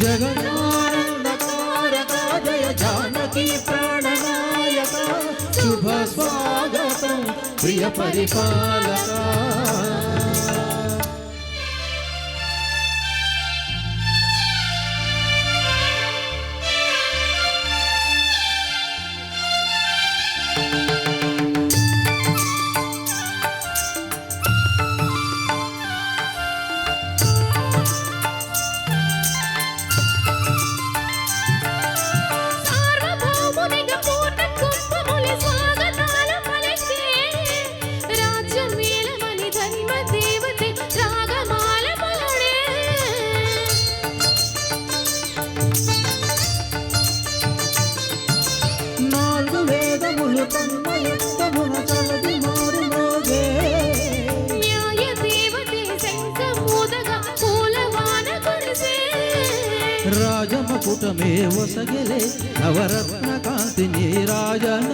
జగన్నారయ జానకి ప్రాణనాయక శుభ స్వాగతం ప్రియ పరిపాలక. నాలుగు వేదములు తన్మయుక్తమున చలది మారు మోగే. న్యాయ దేవతే శంఖమూదగా పూలవాన కురిసే రాజమకుటమే ఒసగెలే నవరత్న కాంతిని రాజన.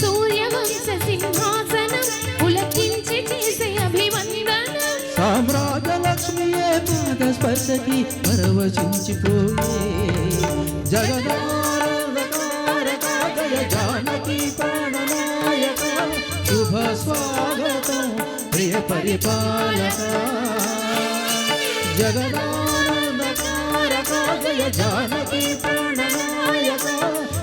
సూర్యవంశ సింహాసనం పులకించి చేసే అభివందనం. సామ్రాజ్యలక్ష్మియే పాద స్పర్శకి పరవశించిపోయే. జగదారకారక జయ జానకి ప్రాణనాయక శుభ స్వాగతం ప్రియ పరిపాలక జగదారకారక జయ జానకి ప్రాణనాయక